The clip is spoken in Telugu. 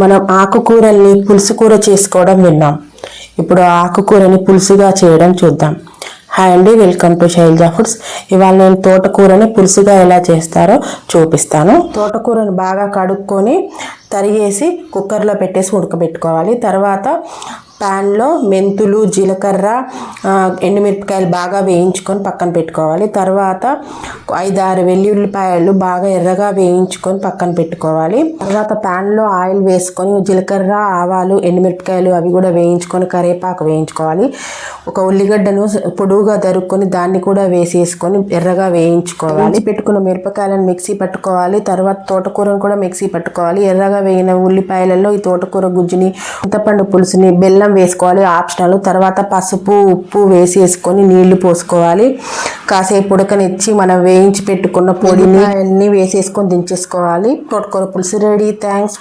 మనం ఆకుకూరల్ని పులుసు కూర చేసుకోవడం విన్నాం. ఇప్పుడు ఆకుకూరని పులుసుగా చేయడం చూద్దాం. హాయ్ అండి వెల్కమ్ టు శైలజా ఫుడ్స్. ఇవాళ నేను తోటకూరని పులుసుగా ఎలా చేస్తారో చూపిస్తాను. తోటకూరని బాగా కడుక్కొని తరిగేసి కుక్కర్లో పెట్టేసి ఉడకబెట్టుకోవాలి. తర్వాత ప్యాన్లో మెంతులు జీలకర్ర ఎండుమిరపకాయలు బాగా వేయించుకొని పక్కన పెట్టుకోవాలి. తర్వాత ఐదు ఆరు వెల్లుల్లిపాయలు బాగా ఎర్రగా వేయించుకొని పక్కన పెట్టుకోవాలి. తర్వాత ప్యాన్లో ఆయిల్ వేసుకొని జీలకర్ర ఆవాలు ఎండుమిరపకాయలు అవి కూడా వేయించుకొని కరివేపాకు వేయించుకోవాలి. ఒక ఉల్లిగడ్డను పొడువుగా తరుక్కొని దాన్ని కూడా వేసేసుకొని ఎర్రగా వేయించుకోవాలి. పెట్టుకున్న మిరపకాయలను మిక్సీ పట్టుకోవాలి. తర్వాత తోటకూరను కూడా మిక్సీ పట్టుకోవాలి. ఎర్రగా వేగిన ఉల్లిపాయలలో ఈ తోటకూర గుజ్జుని చింతపండు పులుసుని బెల్లం వేసుకోవాలి ఆప్షనల్. తర్వాత పసుపు ఉప్పు వేసేసుకొని నీళ్ళు పోసుకోవాలి. కాసేపు ఉడకనిచ్చి మనం వేయించి పెట్టుకున్న పొడిని వేసేసుకొని దించేసుకోవాలి. తోటకూర పులుసు రెడీ. థ్యాంక్స్